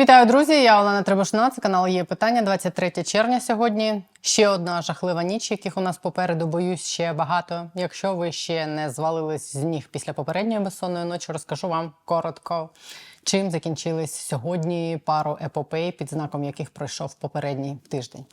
Вітаю, друзі! Я Олена Требушна. Це канал є питання. 23 червня сьогодні. Ще одна жахлива ніч, яких у нас попереду боюсь ще багато. Якщо ви ще не звалились з ніг після попередньої безсонної ночі, розкажу вам коротко, чим закінчились сьогодні пару епопей, під знаком яких пройшов попередній тиждень.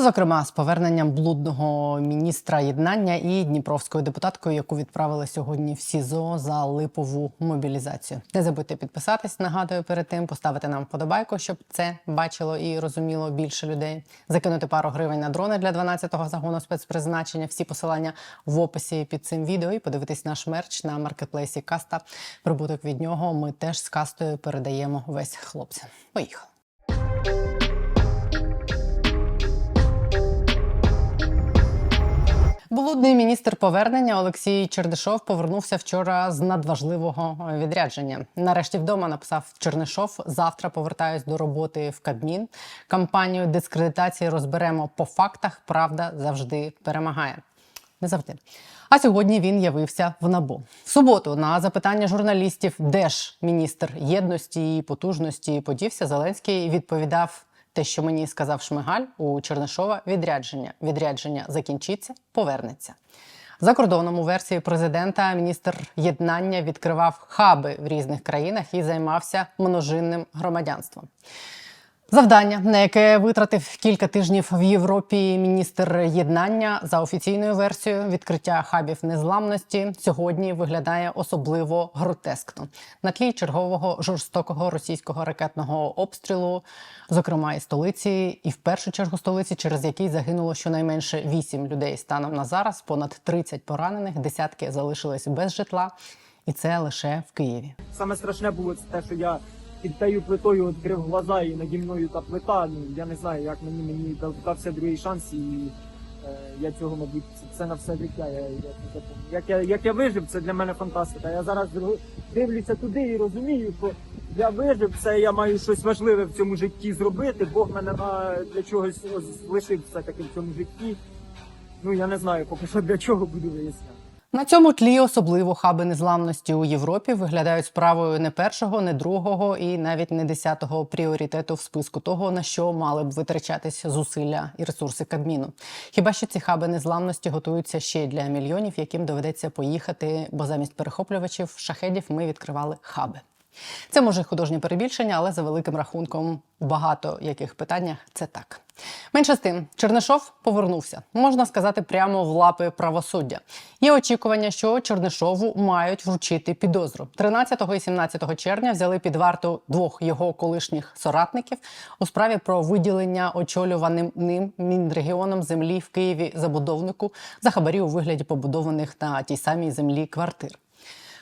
Зокрема, з поверненням блудного міністра єднання і дніпровською депутаткою, яку відправили сьогодні в СІЗО за липову мобілізацію. Не забудьте підписатись. Нагадую перед тим, поставити нам вподобайку, щоб це бачило і розуміло більше людей. Закинути пару гривень на дрони для 12-го загону спецпризначення. Всі посилання в описі під цим відео і подивитись наш мерч на маркетплейсі Каста. Прибуток від нього ми теж з кастою передаємо весь хлопцям. Поїхали. Блудний міністр повернення Олексій Чердишов повернувся вчора з надважливого відрядження. Нарешті вдома написав Чернишов. Завтра повертаюсь до роботи в Кабмін. Кампанію дискредитації розберемо по фактах. Правда завжди перемагає. Не завжди. А сьогодні він явився в НАБУ. В суботу на запитання журналістів, де ж міністр єдності і потужності подівся, Зеленський відповідав те, що мені сказав Шмигаль у Чернишова, відрядження. Відрядження закінчиться, повернеться. За кордоном версії президента міністр єднання відкривав хаби в різних країнах і займався множинним громадянством. Завдання, на яке витратив кілька тижнів в Європі міністр єднання за офіційною версією відкриття хабів незламності сьогодні виглядає особливо гротескно на тлі чергового жорстокого російського ракетного обстрілу, зокрема і столиці, і в першу чергу столиці, через який загинуло щонайменше 8 людей станом на зараз, понад 30 поранених, десятки залишились без житла, і це лише в Києві. Саме страшне було це те, що я під тією плитою відкрив глаза і наді мною та плита. Ну я не знаю, як мені мені дався другий шанс, і е, я цього, мабуть, це, це на все життя. Я, я запам'ятаю. як я як я вижив, це для мене фантастика. Я зараз дивлюся туди і розумію, що я вижив, це я маю щось важливе в цьому житті зробити. Бог мене на для чогось ось лишив все таки в цьому житті. Ну я не знаю, поки що для чого буду виясняти. На цьому тлі особливо хаби незламності у Європі виглядають справою не першого, не другого і навіть не десятого пріоритету в списку того, на що мали б витрачатись зусилля і ресурси Кабміну. Хіба що ці хаби незламності готуються ще для мільйонів, яким доведеться поїхати, бо замість перехоплювачів шахедів ми відкривали хаби. Це може художнє перебільшення, але за великим рахунком у багато яких питаннях це так. Менше з тим, Чернишов повернувся, можна сказати, прямо в лапи правосуддя. Є очікування, що Чернишову мають вручити підозру. 13 і 17 червня взяли під варту двох його колишніх соратників у справі про виділення очолюваним ним мінрегіоном землі в Києві забудовнику за хабарі у вигляді побудованих на тій самій землі квартир.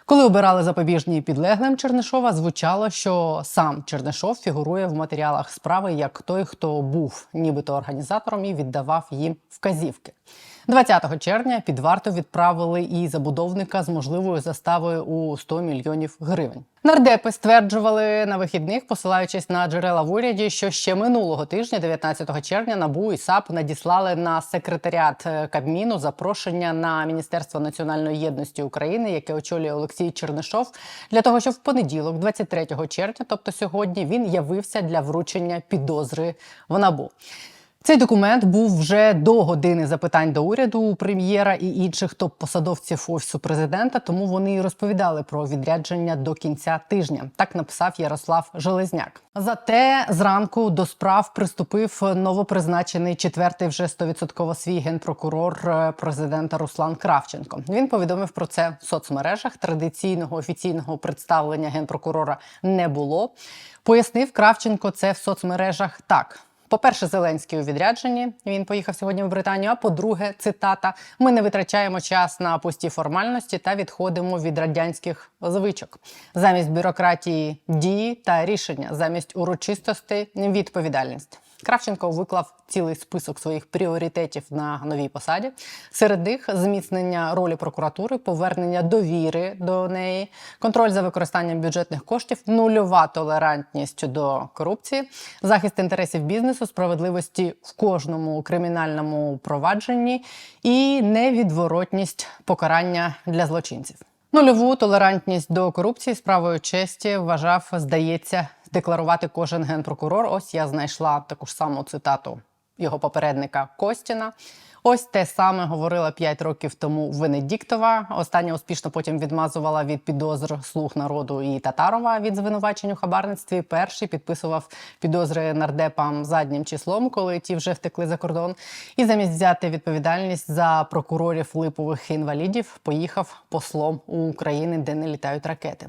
Коли обирали запобіжні підлеглим Чернишова, звучало, що сам Чернишов фігурує в матеріалах справи як той, хто був нібито організатором і віддавав їм вказівки. 20 червня під варту відправили і забудовника з можливою заставою у 100 мільйонів гривень. Нардепи стверджували на вихідних, посилаючись на джерела в уряді, що ще минулого тижня, 19 червня, набу і САП надіслали на секретаріат е, Кабміну запрошення на Міністерство національної єдності України, яке очолює Олексій Чернишов, для того, щоб в понеділок, 23 червня, тобто сьогодні, він явився для вручення підозри в набу. Цей документ був вже до години запитань до уряду у прем'єра і інших топ-посадовців офісу президента. Тому вони і розповідали про відрядження до кінця тижня. Так написав Ярослав Железняк. Зате зранку до справ приступив новопризначений четвертий вже 100% свій генпрокурор е, президента Руслан Кравченко. Він повідомив про це в соцмережах. Традиційного офіційного представлення генпрокурора не було. Пояснив Кравченко це в соцмережах так. По-перше, Зеленський у відрядженні він поїхав сьогодні в Британію. А по-друге, цитата: ми не витрачаємо час на пусті формальності та відходимо від радянських звичок. Замість бюрократії дії та рішення, замість урочистостей відповідальність. Кравченко виклав цілий список своїх пріоритетів на новій посаді. Серед них зміцнення ролі прокуратури, повернення довіри до неї, контроль за використанням бюджетних коштів, нульова толерантність до корупції, захист інтересів бізнесу, справедливості в кожному кримінальному провадженні і невідворотність покарання для злочинців. Нульову толерантність до корупції справою честі вважав, здається, декларувати кожен генпрокурор. Ось я знайшла таку ж саму цитату його попередника Костіна. Ось те саме говорила 5 років тому Венедіктова. Остання успішно потім відмазувала від підозр слуг народу і Татарова від звинувачень у хабарництві. Перший підписував підозри нардепам заднім числом, коли ті вже втекли за кордон. І замість взяти відповідальність за прокурорів липових інвалідів, поїхав послом у Україні, де не літають ракети.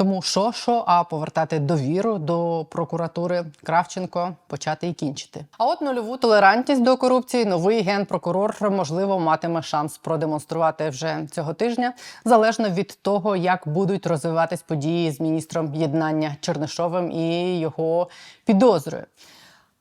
Тому що, що, а повертати довіру до прокуратури Кравченко почати і кінчити. А от нульову толерантність до корупції новий генпрокурор можливо матиме шанс продемонструвати вже цього тижня, залежно від того, як будуть розвиватись події з міністром єднання Чернишовим і його підозрою.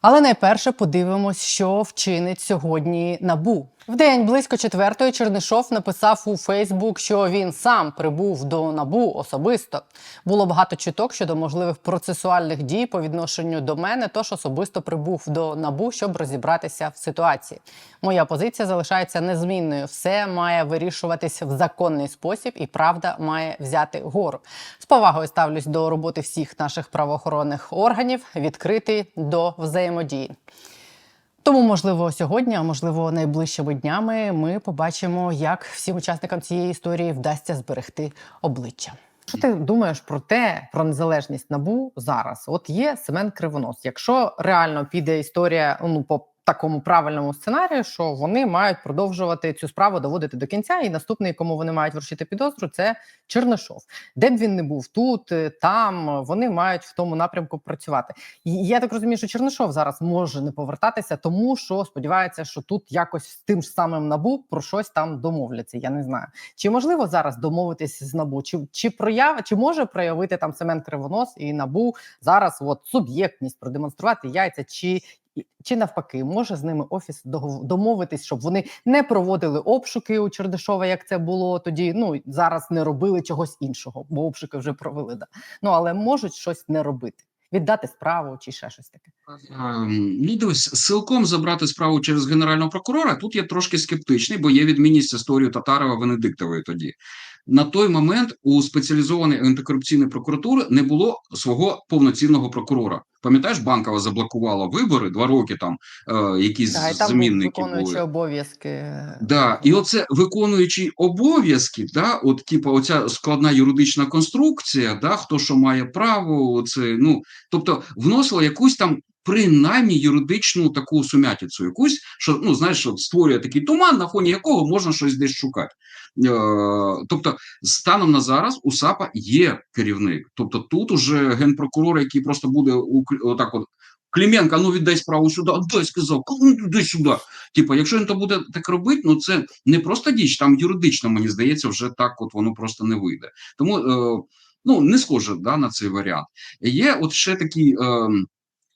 Але найперше подивимось, що вчинить сьогодні набу. В день близько четвертої Чернишов написав у Фейсбук, що він сам прибув до набу особисто. Було багато чуток щодо можливих процесуальних дій по відношенню до мене, тож особисто прибув до набу, щоб розібратися в ситуації. Моя позиція залишається незмінною. Все має вирішуватись в законний спосіб, і правда має взяти гору. З повагою ставлюсь до роботи всіх наших правоохоронних органів, відкритий до взаємодії. Тому, можливо, сьогодні, а можливо, найближчими днями ми побачимо, як всім учасникам цієї історії вдасться зберегти обличчя. Що ти думаєш про те, про незалежність набу зараз? От є Семен Кривонос. Якщо реально піде історія, ну по такому правильному сценарію, що вони мають продовжувати цю справу доводити до кінця, і наступний, кому вони мають вручити підозру, це Чернишов. Де б він не був тут, е, там вони мають в тому напрямку працювати. І я так розумію, що Чернишов зараз може не повертатися, тому що сподівається, що тут якось з тим ж самим набу про щось там домовляться. Я не знаю, чи можливо зараз домовитись з набу, чи чи прояв, чи може проявити там Семен Кривонос і набу зараз от суб'єктність продемонструвати яйця, чи чи навпаки може з ними офіс домовитись, щоб вони не проводили обшуки у Чердишова, як це було тоді. Ну зараз не робили чогось іншого, бо обшуки вже провели. Да. Ну але можуть щось не робити, віддати справу чи ще щось таке. Ем, Ну, дивись, силком забрати справу через генерального прокурора. Тут я трошки скептичний, бо є відмінність історії Татарова Венедиктової тоді. На той момент у спеціалізованої антикорупційної прокуратури не було свого повноцінного прокурора. Пам'ятаєш, банкова заблокувала вибори два роки там е, якісь Да, і там замінники були. обов'язки. Да, і оце виконуючи обов'язки, да, от типу, оця складна юридична конструкція, да, хто що має право, оце, ну, тобто вносила якусь там принаймні юридичну таку сумятицю, якусь, що ну знаєш, що створює такий туман, на фоні якого можна щось десь шукати. Е, тобто, станом на зараз у САПа є керівник. Тобто, тут уже генпрокурор, який просто буде отак, от Клименко, ну віддай справу сюди, дай сказав, ну сюди. Типу, якщо він то буде так робити, ну це не просто діч, там юридично, мені здається, вже так от воно просто не вийде. Тому е, ну не схоже да, на цей варіант. Є от ще такі. Е,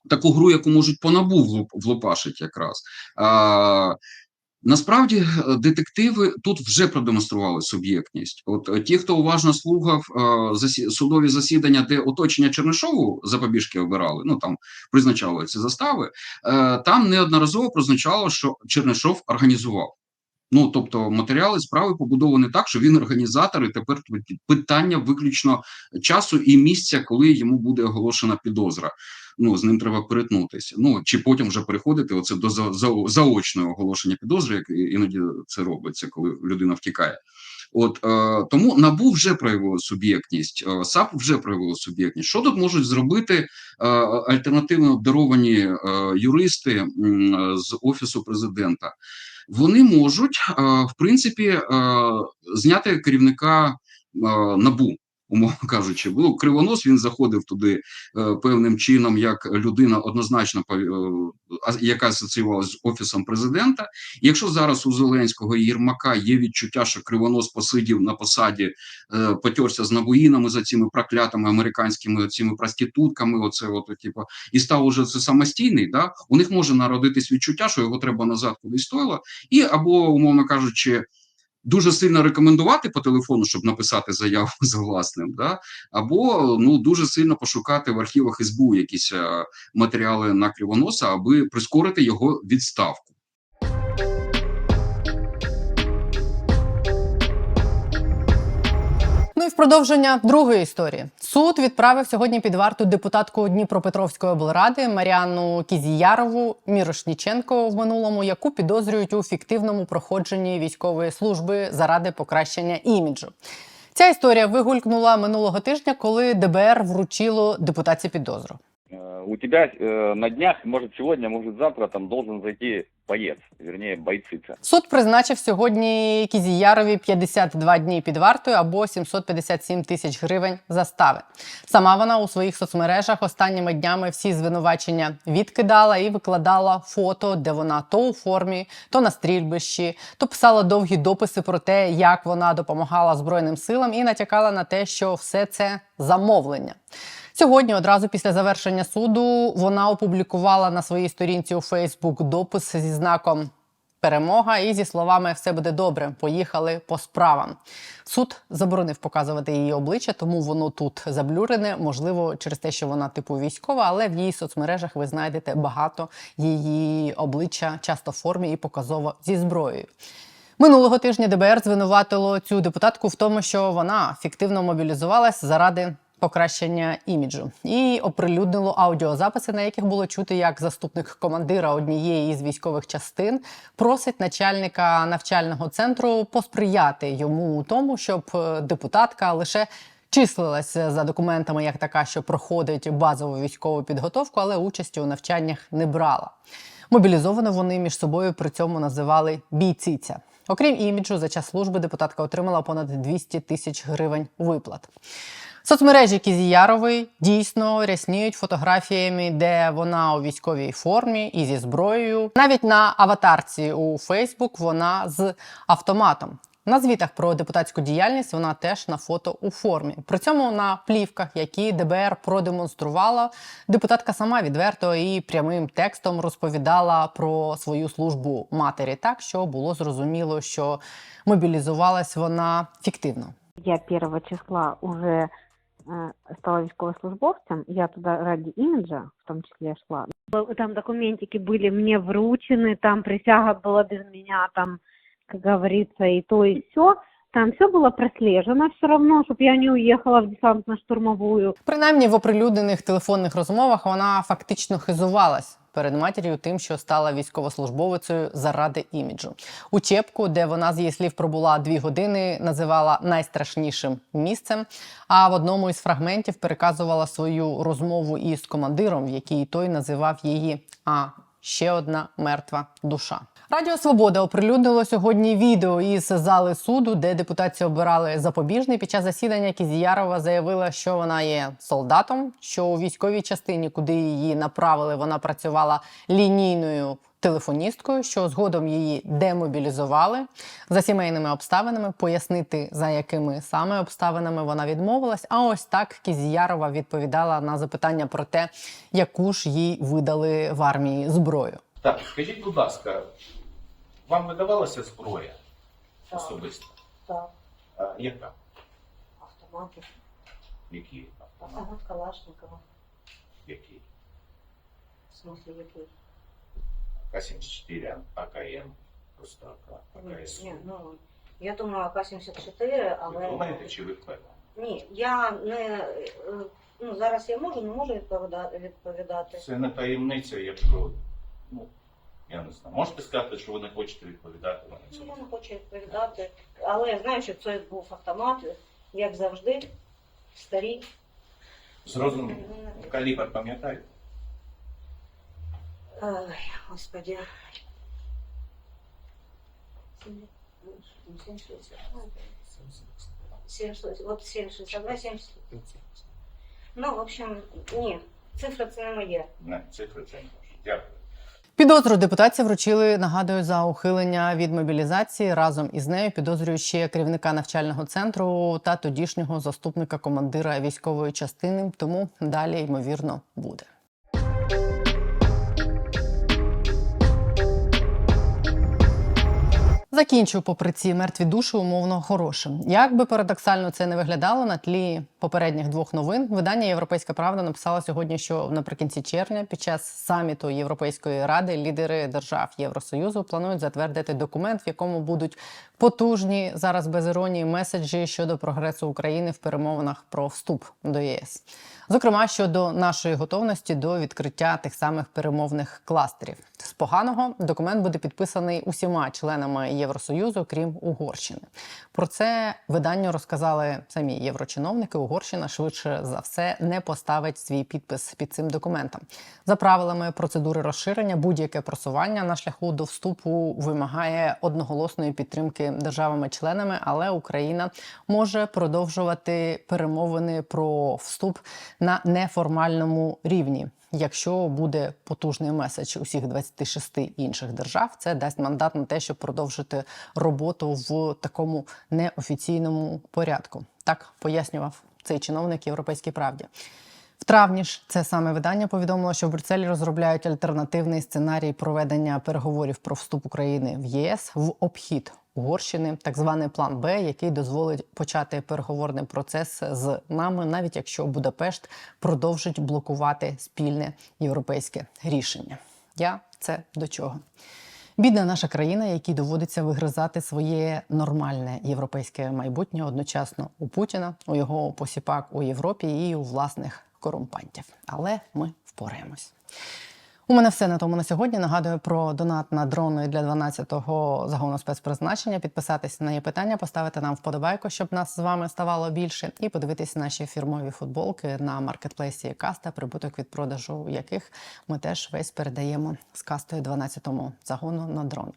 Таку гру, яку можуть по набу влуп, влупашить якраз. А, Насправді е, детективи тут вже продемонстрували суб'єктність. От е, ті, хто уважно слухав е, засі, судові засідання, де оточення Чернишову запобіжки обирали, ну там призначали ці застави, там неодноразово прозначало, що Чернишов організував. Ну тобто матеріали справи побудовані так, що він організатор, і тепер питання виключно часу і місця, коли йому буде оголошена підозра. Ну з ним треба перетнутися. Ну чи потім вже переходити оце до за, за, заочного оголошення підозри, як іноді це робиться, коли людина втікає. От е, тому набу вже проявило суб'єктність, е, САП вже проявило суб'єктність. Що тут можуть зробити е, альтернативно обдаровані е, юристи е, з офісу президента? Вони можуть, в принципі, зняти керівника набу. Умовно кажучи, ну, кривонос він заходив туди е, певним чином, як людина однозначно е, яка асоціювалася з офісом президента. Якщо зараз у Зеленського і Єрмака є відчуття, що кривонос посидів на посаді, е, потерся з набоїнами за цими проклятими американськими цими проститутками, оце от, типу, і став уже це самостійний, да, у них може народитись відчуття, що його треба назад кудись стоїло, і або, умовно кажучи, дуже сильно рекомендувати по телефону, щоб написати заяву за власним, да або ну дуже сильно пошукати в архівах СБУ якісь е, матеріали на кривоноса, аби прискорити його відставку. В продовження другої історії. Суд відправив сьогодні під варту депутатку Дніпропетровської облради Маріанну Кізіярову Мірошніченко в минулому, яку підозрюють у фіктивному проходженні військової служби заради покращення іміджу. Ця історія вигулькнула минулого тижня, коли ДБР вручило депутатці підозру. Э, У тебя э, на днях, может сегодня, может завтра, там должен зайти боец, вернее бойцица. Суд призначив сьогодні Кізіярові 52 дні під вартою або 757 тисяч гривень застави. Сама вона у своїх соцмережах останніми днями всі звинувачення відкидала і викладала фото, де вона то у формі, то на стрільбищі, то писала довгі дописи про те, як вона допомагала Збройним силам, і натякала на те, що все це замовлення. Сьогодні, одразу після завершення суду, вона опублікувала на своїй сторінці у Фейсбук допис зі знаком перемога і зі словами все буде добре. Поїхали по справам. Суд заборонив показувати її обличчя, тому воно тут заблюрене. Можливо, через те, що вона типу військова, але в її соцмережах ви знайдете багато її обличчя, часто в формі і показово зі зброєю. Минулого тижня ДБР звинуватило цю депутатку в тому, що вона фіктивно мобілізувалась заради покращення іміджу і оприлюднило аудіозаписи, на яких було чути, як заступник командира однієї із військових частин просить начальника навчального центру посприяти йому у тому, щоб е, депутатка лише числилася за документами як така, що проходить базову військову підготовку, але участі у навчаннях не брала. Мобілізовано вони між собою при цьому називали бійциця. Окрім іміджу, за час служби депутатка отримала понад 200 тисяч гривень виплат. Соцмережі Кізіярової дійсно рясніють фотографіями, де вона у військовій формі і зі зброєю. Навіть на аватарці у Фейсбук вона з автоматом. На звітах про депутатську діяльність вона теж на фото у формі. При цьому на плівках, які ДБР продемонструвала, депутатка сама відверто і прямим текстом розповідала про свою службу матері, так що було зрозуміло, що мобілізувалась вона фіктивно. Я 1 числа уже стала військовослужбовцем, я туда ради имиджа, в том числе шла. Там документики были мне вручены, там присяга была без меня, там, как говорится, и то, и все. Там все было прослежено все равно, чтобы я не уехала в десантно-штурмовую. Принаймні в оприлюднених телефонних розмовах вона фактично хизувалась перед матір'ю тим, що стала військовослужбовицею заради іміджу. Учебку, де вона з її слів пробула дві години, називала найстрашнішим місцем. А в одному із фрагментів переказувала свою розмову із командиром, в якій той називав її А ще одна мертва душа. Радіо Свобода оприлюднило сьогодні відео із зали суду, де депутатці обирали запобіжний. Під час засідання Кізіярова заявила, що вона є солдатом, що у військовій частині, куди її направили, вона працювала лінійною телефоністкою, що згодом її демобілізували за сімейними обставинами. Пояснити за якими саме обставинами вона відмовилась. А ось так Кізіярова відповідала на запитання про те, яку ж їй видали в армії зброю. Так, скажіть, будь ласка, вам видавалася зброя Так. особисто? Так, А, яка? автомати. Які? Автомат Калашникова. Які? В смысле, який? К-74, АКМ, просто АК, АКС. ні, ну, я думаю, АК-74, але... Ви думаєте, чи ви впевнені? Ні, я не... е, Ну, зараз я можу, не можу відповідати. Це не таємниця, якщо, ну, я не знаю. Можете сказати, що ви не хочете відповідати на це? я не хочу відповідати. Але я знаю, що це був автомат, як завжди, старі. Зрозуміло. Калібр пам'ятаєте? Ой, господи. Вот семь шестьдесят два, семь шестьдесят. Ну, в общем, ні, цифра це не моє. Не, цифри це не може. Дякую. Підозру депутатів вручили, нагадую, за ухилення від мобілізації. Разом із нею підозрюють ще керівника навчального центру та тодішнього заступника командира військової частини. Тому далі ймовірно буде. Закінчу попри ці мертві душі умовно хорошим. Як би парадоксально це не виглядало на тлі попередніх двох новин, видання Європейська Правда написала сьогодні, що наприкінці червня, під час саміту Європейської ради, лідери держав Євросоюзу планують затвердити документ, в якому будуть потужні зараз без іронії меседжі щодо прогресу України в перемовинах про вступ до ЄС. Зокрема, щодо нашої готовності до відкриття тих самих перемовних кластерів. З поганого документ буде підписаний усіма членами Євросоюзу, крім Угорщини. Про це виданню розказали самі єврочиновники. Угорщина швидше за все не поставить свій підпис під цим документом. За правилами процедури розширення, будь-яке просування на шляху до вступу вимагає одноголосної підтримки державами-членами, але Україна може продовжувати перемовини про вступ на неформальному рівні. Якщо буде потужний меседж усіх 26 інших держав, це дасть мандат на те, щоб продовжити роботу в такому неофіційному порядку. Так пояснював цей чиновник Європейській правді. В травні ж це саме видання повідомило, що в Брюсселі розробляють альтернативний сценарій проведення переговорів про вступ України в ЄС в обхід Угорщини, так званий план Б, який дозволить почати переговорний процес з нами, навіть якщо Будапешт продовжить блокувати спільне європейське рішення. Я це до чого? Бідна наша країна, якій доводиться вигризати своє нормальне європейське майбутнє одночасно у Путіна, у його посіпак у Європі і у власних корумпантів. Але ми впораємось. У мене все на тому на сьогодні. Нагадую про донат на дрони для 12-го загону спецпризначення. Підписатися на є питання, поставити нам вподобайку, щоб нас з вами ставало більше, і подивитися наші фірмові футболки на маркетплейсі Каста, прибуток від продажу яких ми теж весь передаємо з кастою 12-му загону на дрон.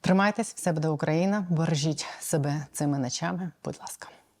Тримайтесь, все буде Україна. Бережіть себе цими ночами. Будь ласка.